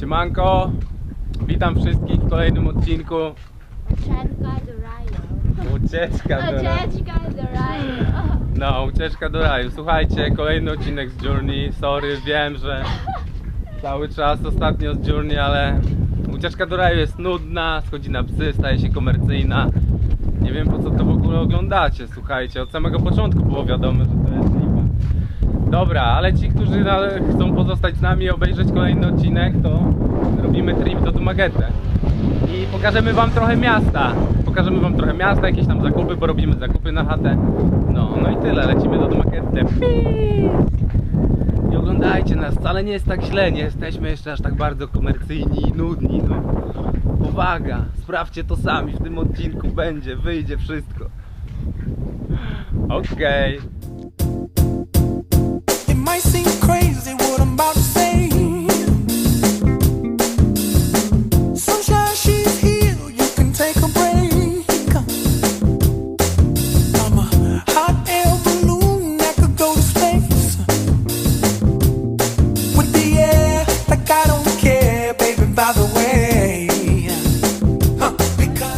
Siemanko, witam wszystkich w kolejnym odcinku Ucieczka do raju. Ucieczka do raju. Ucieczka do raju. No, ucieczka do raju. Słuchajcie, kolejny odcinek z Journey. Sorry, wiem, że cały czas ostatnio z Journey, ale ucieczka do raju jest nudna, schodzi na psy, staje się komercyjna. Nie wiem po co to w ogóle oglądacie, słuchajcie. Od samego początku było wiadomo, że. Dobra, ale ci, którzy chcą pozostać z nami i obejrzeć kolejny odcinek, to robimy trip do Dumagetę. I pokażemy wam trochę miasta. Pokażemy wam trochę miasta, jakieś tam zakupy, bo robimy zakupy na chatę. No, no i tyle, lecimy do Dumagetę. Nie oglądajcie nas, wcale nie jest tak źle, nie jesteśmy jeszcze aż tak bardzo komercyjni i nudni. No. Uwaga, sprawdźcie to sami, w tym odcinku będzie, wyjdzie wszystko. Okej. It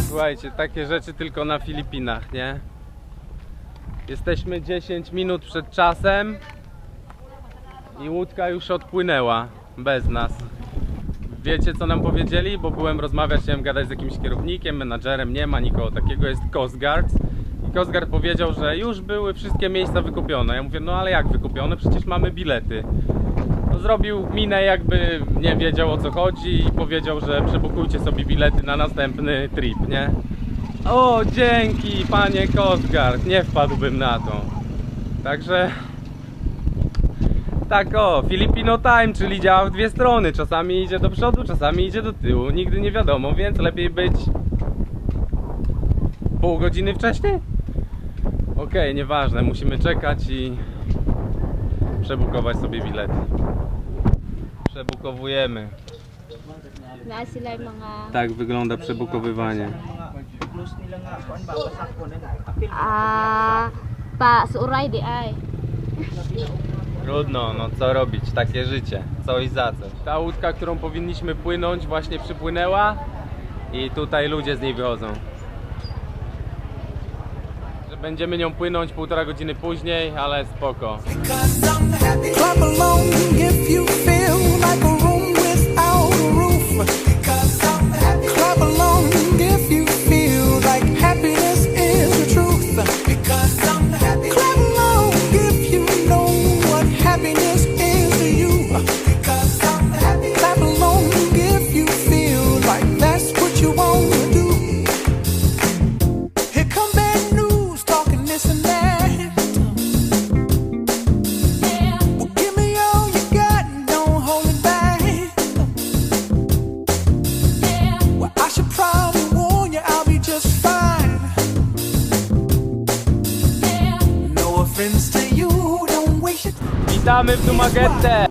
Słuchajcie, takie rzeczy tylko na Filipinach, nie? Jesteśmy 10 minut przed czasem i łódka już odpłynęła bez nas. Wiecie co nam powiedzieli? Bo byłem rozmawiać, chciałem gadać z jakimś kierownikiem, menadżerem, nie ma nikogo takiego, jest Coast Guard. I Coast Guard powiedział, że już były wszystkie miejsca wykupione. Ja mówię, no ale jak wykupione? Przecież mamy bilety. No, zrobił minę jakby nie wiedział o co chodzi i powiedział, że przebukujcie sobie bilety na następny trip, nie? O, dzięki panie Coast Guard, nie wpadłbym na to. Także tak o, Filipino Time, czyli działa w dwie strony. Czasami idzie do przodu, czasami idzie do tyłu. Nigdy nie wiadomo, więc lepiej być pół godziny wcześniej? Okej, nieważne, musimy czekać i przebukować sobie bilety. Przebukowujemy. Tak wygląda przebukowywanie. Ah, pa, suray di ay. Trudno, no co robić, takie życie, coś za coś. Ta łódka, którą powinniśmy płynąć, właśnie przypłynęła i tutaj ludzie z niej wychodzą. Że Będziemy nią płynąć półtora godziny później, ale spoko. Because I'm happy. Clap along if you feel like a room without a roof. में तुम अगेत है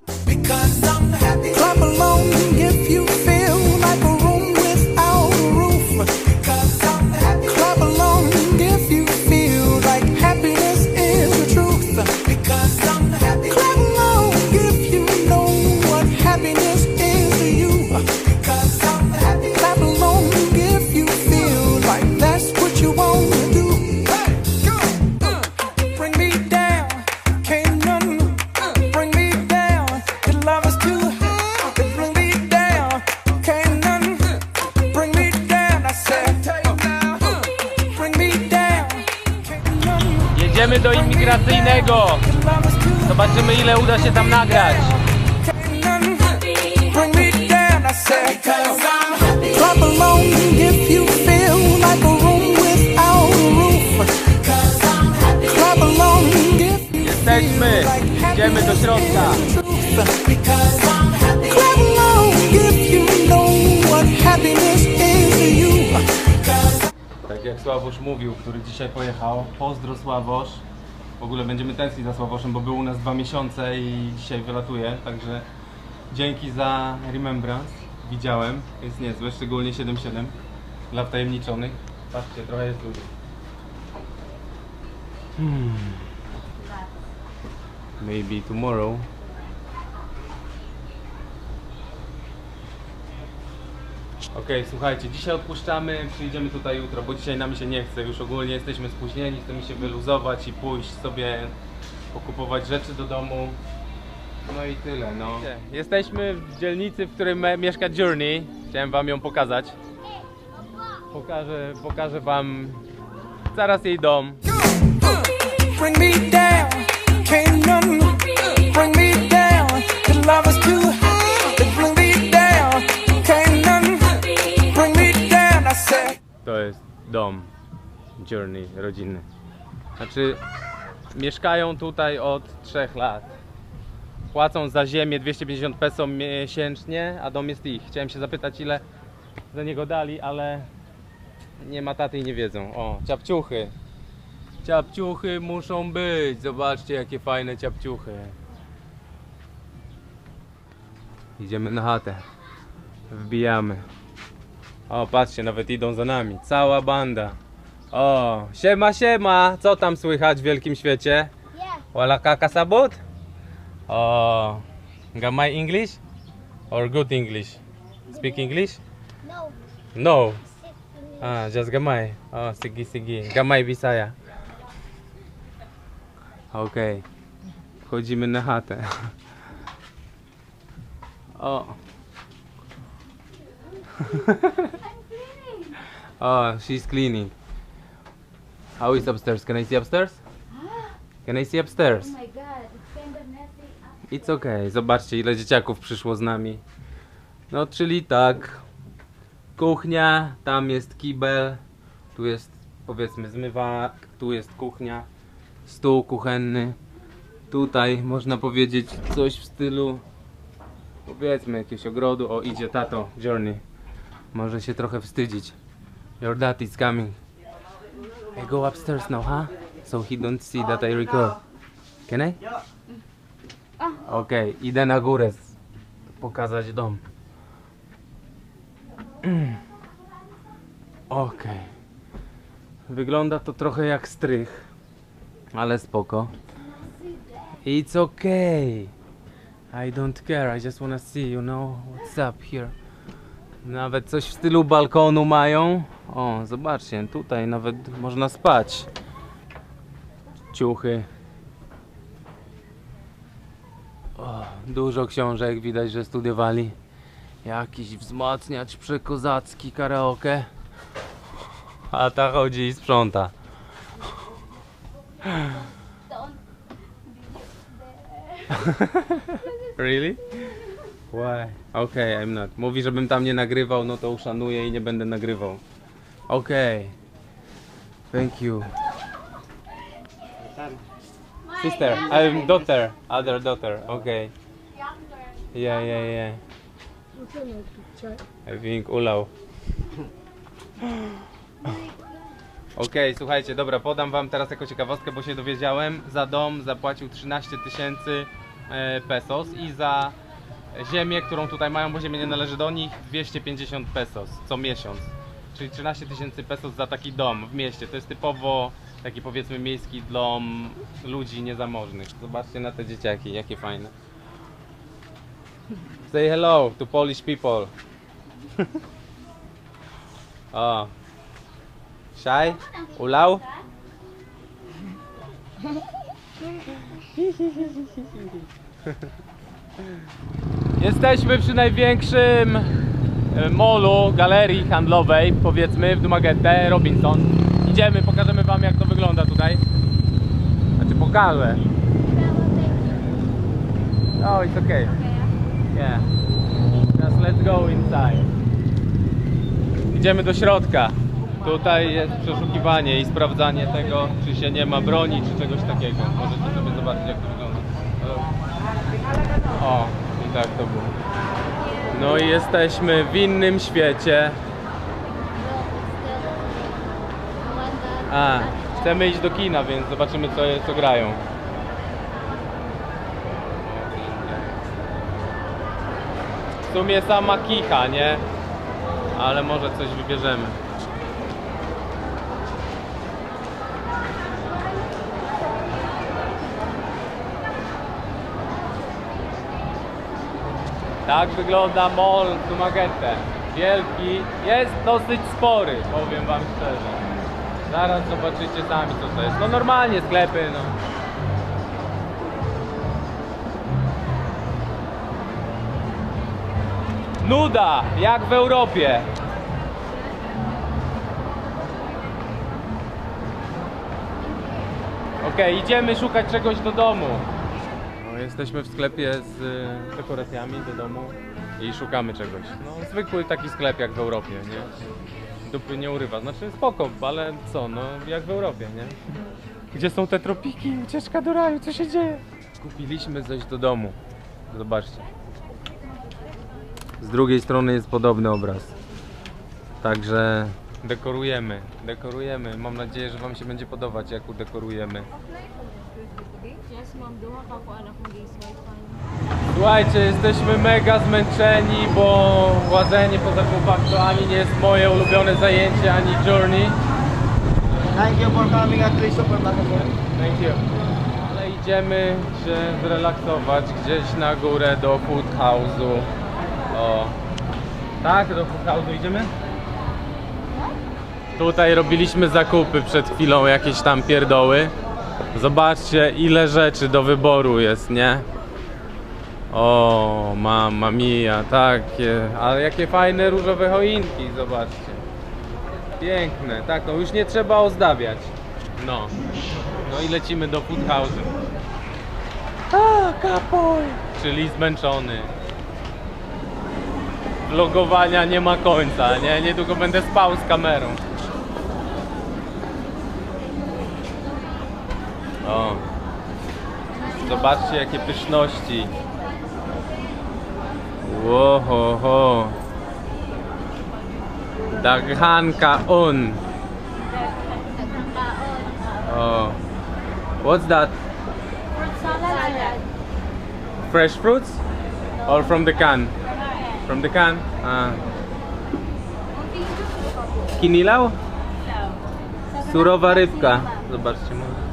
Zobaczymy ile uda się tam nagrać. Jesteśmy! Idziemy do środka! Tak jak Sławosz mówił, który dzisiaj pojechał. Pozdro Sławosz. W ogóle będziemy tęsknić za Sławoszem, bo był u nas dwa miesiące i dzisiaj wylatuje. Także dzięki za remembrance. Widziałem, jest niezłe, szczególnie 7-7 dla wtajemniczonych. Patrzcie, trochę jest ludzi. Hmm. Maybe tomorrow. Okej, słuchajcie, dzisiaj odpuszczamy, przyjdziemy tutaj jutro, bo dzisiaj nam się nie chce, już ogólnie jesteśmy spóźnieni, chcemy się wyluzować i pójść sobie pokupować rzeczy do domu. No i tyle, no. Jesteśmy w dzielnicy, w której me- mieszka Journey. Chciałem wam ją pokazać. Pokażę, pokażę wam zaraz jej dom. Bring me down, can't none bring me down. The love is too high. To jest dom Journey rodzinny. Znaczy, mieszkają tutaj od 3 lat. Płacą za ziemię 250 peso miesięcznie, a dom jest ich. Chciałem się zapytać, ile za niego dali, ale nie ma taty i nie wiedzą. O, ciapciuchy. Ciapciuchy muszą być. Zobaczcie, jakie fajne ciapciuchy. Idziemy na chatę. Wbijamy. O, patrzcie, nawet idą za nami. Cała banda. O, siema, siema. Co tam słychać w wielkim świecie? Wala ka kasabot? O, gamay English? Or good English? Speak English? No. No. Ah, just gamay. Oh, sige, sige. Gamay Bisaya. Okej. Wchodzimy na chatę. O. oh, she's cleaning. How is upstairs? Can I see upstairs? Can I see upstairs? Oh my god, it's kind of messy. It's okay. Zobaczcie, ile dzieciaków przyszło z nami. No, czyli tak. Kuchnia, tam jest kibel, tu jest powiedzmy zmywak, tu jest kuchnia, stół kuchenny. Tutaj można powiedzieć coś w stylu powiedzmy jakiegoś ogrodu. O, idzie tato, Journey. Może się trochę wstydzić. Your dad is coming. I go upstairs now, huh? So he don't see that I record. Can I? Okej, idę na górę pokazać dom. Okej. Wygląda to trochę jak strych, ale spoko. It's okay. I don't care, I just wanna see, you know, what's up here. Nawet coś w stylu balkonu mają. O, zobaczcie, tutaj nawet można spać. Ciuchy. O, dużo książek, widać, że studiowali. Jakiś wzmacniacz przekozacki karaoke. A ta chodzi i sprząta. really? Why? Okej, I'm not. Mówi, żebym tam nie nagrywał, no to uszanuję i nie będę nagrywał. Okej. Thank you. Sister, I'm daughter, other daughter. Okay. Yeah, yeah, yeah. I think ulał. Okej, słuchajcie, dobra, podam wam teraz jako ciekawostkę, bo się dowiedziałem. Za dom zapłacił 13 tysięcy e, pesos i za ziemię, którą tutaj mają, bo ziemia nie należy do nich, 250 pesos co miesiąc. Czyli 13 tysięcy pesos za taki dom w mieście. To jest typowo taki powiedzmy miejski dom ludzi niezamożnych. Zobaczcie na te dzieciaki, jakie fajne. Say hello to Polish people. o. Shy? Ulał? Jesteśmy przy największym e, molu, galerii handlowej, powiedzmy, w Dumaguete, Robinson. Idziemy, pokażemy wam jak to wygląda tutaj. Znaczy pokażę. Oh, it's okay. Yeah. Just let's go inside. Idziemy do środka. Tutaj jest przeszukiwanie i sprawdzanie tego, czy się nie ma broni, czy czegoś takiego. Możecie sobie zobaczyć jak to wygląda. O, i tak to było. No i jesteśmy w innym świecie. A, chcemy iść do kina, więc zobaczymy co, co grają. W sumie sama kicha, nie? Ale może coś wybierzemy. Tak wygląda mall w Dumaguete. Wielki, jest dosyć spory, powiem wam szczerze. Zaraz zobaczycie sami co to jest. No normalnie sklepy, no. Nuda, jak w Europie. Okej, idziemy szukać czegoś do domu. Jesteśmy w sklepie z y, dekoracjami do domu i szukamy czegoś. No, zwykły taki sklep jak w Europie, nie? Dupy nie urywa. Znaczy spoko, ale co, no jak w Europie, nie? Gdzie są te tropiki? Ucieczka do raju, co się dzieje? Kupiliśmy coś do domu. Zobaczcie. Z drugiej strony jest podobny obraz. Także dekorujemy, dekorujemy. Mam nadzieję, że Wam się będzie podobać, jak udekorujemy. Yes, ma'am. Duha ka anak. Słuchajcie, jesteśmy mega zmęczeni, bo łażenie po zakupach to ani nie jest moje ulubione zajęcie, ani journey. Thank you for coming at for Bacabon. Thank you. Ale idziemy się zrelaksować gdzieś na górę do food house'u. O. Tak, do food house'u idziemy? Tutaj robiliśmy zakupy przed chwilą, jakieś tam pierdoły. Zobaczcie ile rzeczy do wyboru jest, nie? O, mamma mia, takie, ale jakie fajne różowe choinki, zobaczcie. Piękne, tak, no już nie trzeba ozdabiać. No. No i lecimy do food house'u. A, kapoj! Czyli zmęczony. Vlogowania nie ma końca, nie? Niedługo będę spał z kamerą. O. Zobaczcie jakie pyszności. Łohoho. Daghanka on. Oh. What's that? Fresh fruits? Or from the can? From the can? Ah. Kinilaw? Surowa rybka. Zobaczcie może.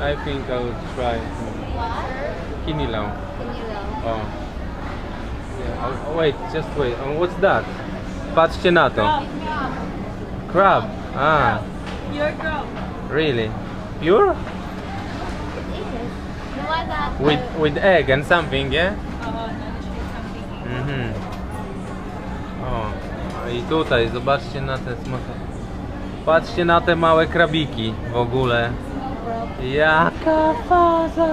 I think I would try kinilaw. Oh. Yeah. Oh, oh, wait, just wait. Oh, what's that? Patrzcie na to. Crab. Ah. Your girl. Really? Pure? The one that With with egg and something, yeah? Oo, na-shoot something. Mhm. O, i tutaj zobaczcie na te smaka. Patrzcie na te małe krabiki w ogóle. Jaka faza!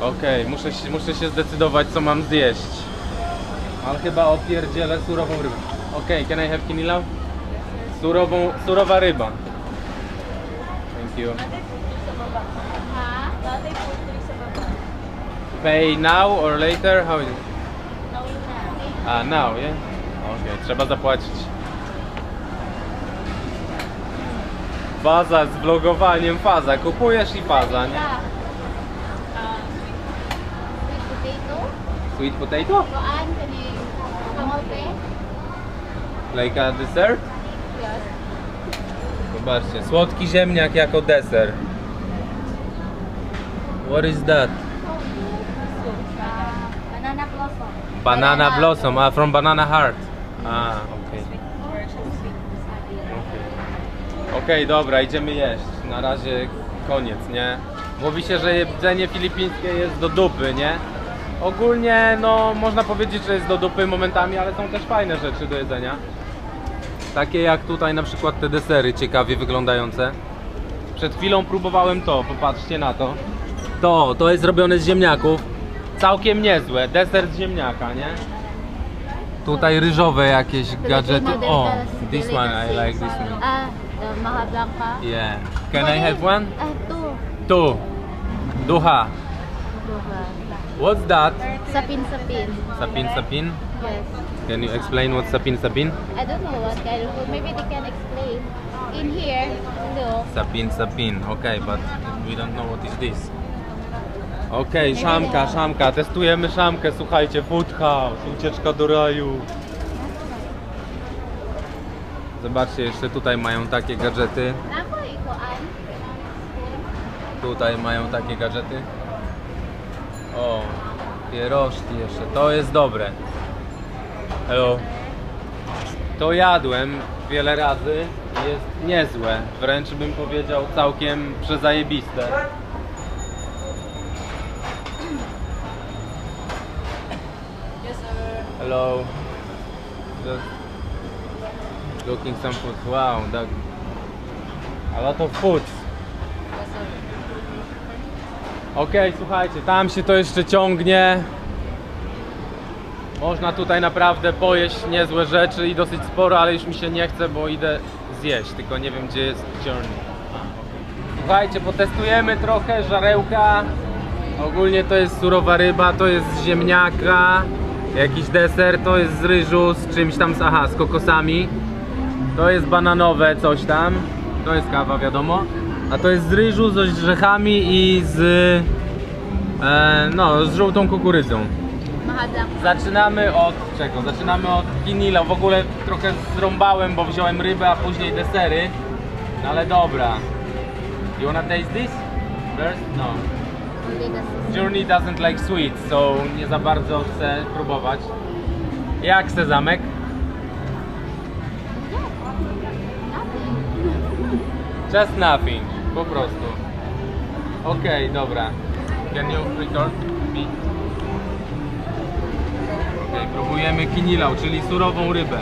Okej, muszę, się- muszę się zdecydować co mam zjeść. Ale chyba opierdzielę surową rybę. Okej, can I have kinilaw? Surową, surowa ryba. Thank you. Pay now or later? How is it? A, now, yeah? Okej, trzeba zapłacić. Faza z vlogowaniem, faza. Kupujesz i faza, nie? Ah, sweet potato. Like a dessert? Zobaczcie, słodki ziemniak jako deser. What is that? Ah, banana blossom. Banana blossom, ah, from banana heart. Ah, okej. sweet. Okej, dobra, idziemy jeść. Na razie koniec, nie? Mówi się, że jedzenie filipińskie jest do dupy, nie? Ogólnie, no, można powiedzieć, że jest do dupy momentami, ale są też fajne rzeczy do jedzenia. Takie jak tutaj na przykład te desery ciekawie wyglądające. Przed chwilą próbowałem to, popatrzcie na to. To, to jest zrobione z ziemniaków. Całkiem niezłe, deser z ziemniaka, nie? Tutaj ryżowe jakieś gadżety. O, this one, I like this one. Ah, the. Yeah. Can I have one? Two. Two. Duha. What's that? Sapin sapin. Sapin sapin. Yes. Can you explain what sapin sapin? I don't know what kind of food. Maybe they can explain. In here, no. Sapin sapin. Okay, but we don't know what is this. Okej, szamka, szamka. Testujemy szamkę, słuchajcie. Food house, ucieczka do raju. Zobaczcie, jeszcze tutaj mają takie gadżety. Tutaj mają takie gadżety. O, pierożki jeszcze. To jest dobre. Hello. To jadłem wiele razy. i Jest niezłe. Wręcz bym powiedział całkiem przezajebiste. Yes, sir. Hello. Just looking some food. Wow, that a lot of food. Okej, słuchajcie, tam się to jeszcze ciągnie. Można tutaj naprawdę pojeść niezłe rzeczy i dosyć sporo, ale już mi się nie chce, bo idę zjeść, tylko nie wiem gdzie jest journey. Słuchajcie, potestujemy trochę żarełka. Ogólnie to jest surowa ryba, to jest ziemniaka, jakiś deser, to jest z ryżu, z czymś tam, z, aha, z kokosami. To jest bananowe coś tam, to jest kawa wiadomo. A to jest z ryżu, z orzechami i z, e, no, z żółtą kukurydzą. Zaczynamy od czego? Zaczynamy od kinila. W ogóle trochę zrąbałem, bo wziąłem rybę, a później desery. No ale dobra. You wanna taste this? First? No. Journey doesn't like sweet, so nie za bardzo chcę próbować. Jak sezamek? Nothing. Just nothing. Po prostu. Okej, dobra. Can you record me? Okej, próbujemy kinilał, czyli surową rybę.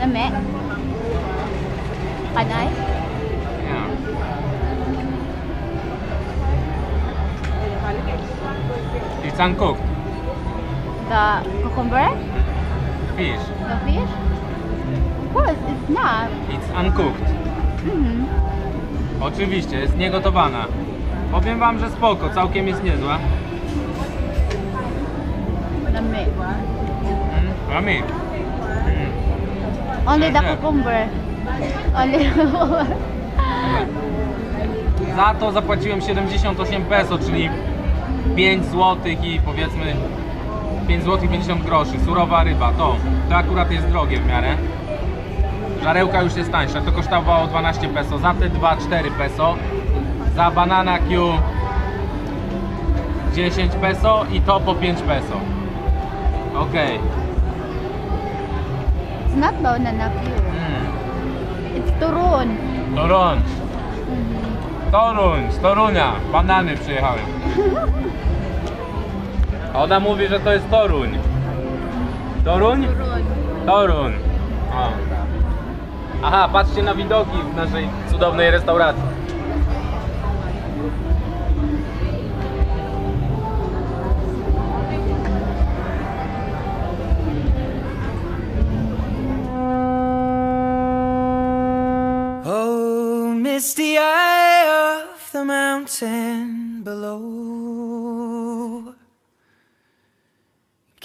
Lame. Panay. It's uncooked The cucumber. fish. The fish. Of course, it's not. It's uncooked. Mhm. Oczywiście, jest niegotowana. Powiem wam, że spoko, całkiem jest niezła. Lame. Mm, Rami. Mm. Only the cucumber. Only Za to zapłaciłem 78 peso, czyli 5 zł i powiedzmy 5 zł 50 groszy. Surowa ryba, to. To akurat jest drogie w miarę. Żarełka już jest tańsza, to kosztowało 12 peso. Za te 2-4 peso. Za banana Q 10 peso i to po 5 peso. Okej. It's not banana Q. Mm. It's turun. Toruń. Toruń, z Torunia. Banany przyjechały. Ona mówi, że to jest Toruń. Toruń? Toruń. O. Aha, patrzcie na widoki w naszej cudownej restauracji. Oh, misty eye of the mountain below.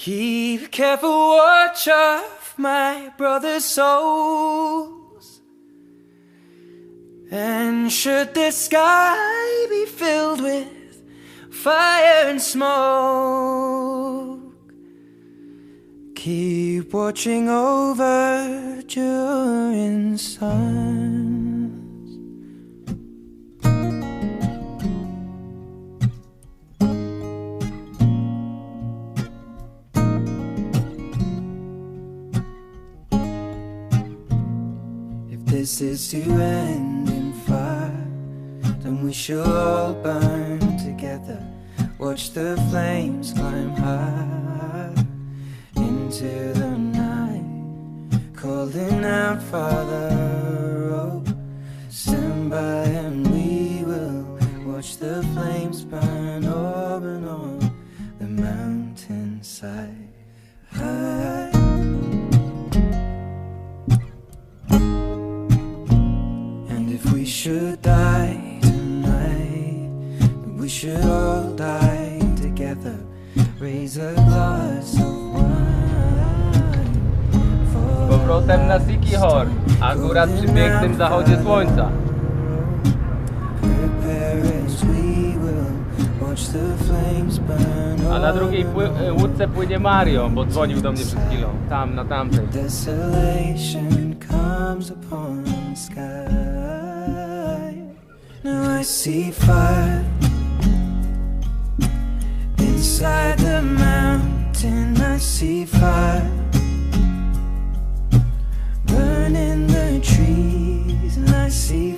Keep careful watch of my brother's souls. And should the sky be filled with fire and smoke, keep watching over during suns. Is to end in fire, then we shall all burn together. Watch the flames climb high into the night, calling out, Father, oh, stand by and we will watch the flames burn. Open Z powrotem na Sikihor, akurat przy pięknym zachodzie słońca. A na drugiej pły- e, łódce płynie Mario, bo dzwonił do mnie przed chwilą. Tam, na tamtej. Now I see fire inside the mountain. I see fire burning the trees, and I see